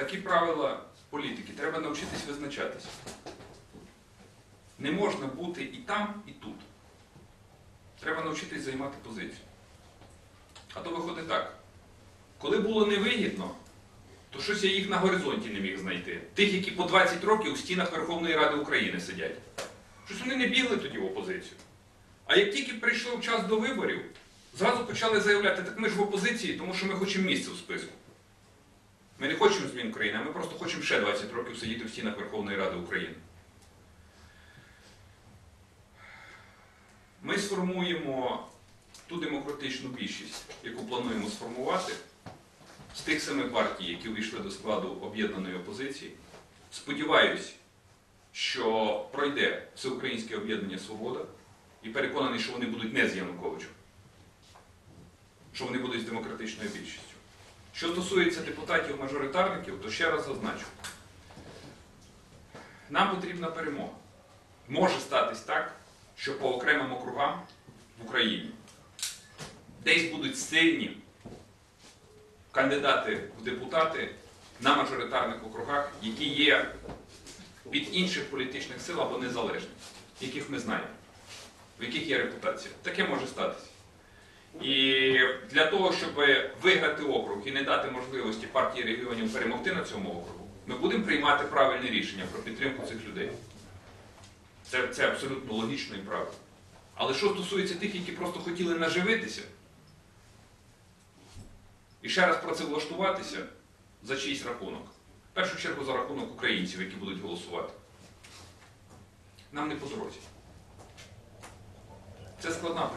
Такі правила політики. Треба навчитись визначатися. Не можна бути і там, і тут. Треба навчитись займати позицію. А то виходить так. Коли було невигідно, то щось я їх на горизонті не міг знайти. Тих, які по 20 років у стінах Верховної Ради України сидять. Щось вони не бігли тоді в опозицію. А як тільки прийшов час до виборів, зразу почали заявляти, так ми ж в опозиції, тому що ми хочемо місце в списку. Ми не хочемо змін країни, а ми просто хочемо ще 20 років сидіти в стінах Верховної Ради України. Ми сформуємо ту демократичну більшість, яку плануємо сформувати з тих семи партій, які увійшли до складу об'єднаної опозиції. Сподіваюсь, що пройде всеукраїнське об'єднання Свобода і переконаний, що вони будуть не з Януковичем, що вони будуть з демократичною більшістю. Що стосується депутатів-мажоритарників, то ще раз зазначу. Нам потрібна перемога. Може статись так, що по окремим округам в Україні десь будуть сильні кандидати в депутати на мажоритарних округах, які є від інших політичних сил або незалежні, яких ми знаємо, в яких є репутація. Таке може статися. І для того, щоб виграти округ і не дати можливості партії регіонів перемогти на цьому округу, ми будемо приймати правильне рішення про підтримку цих людей. Це, це абсолютно логічно і правильно. Але що стосується тих, які просто хотіли наживитися, і ще раз працевлаштуватися за чийсь рахунок. В першу чергу за рахунок українців, які будуть голосувати. Нам не по дорозі. Це складна політика.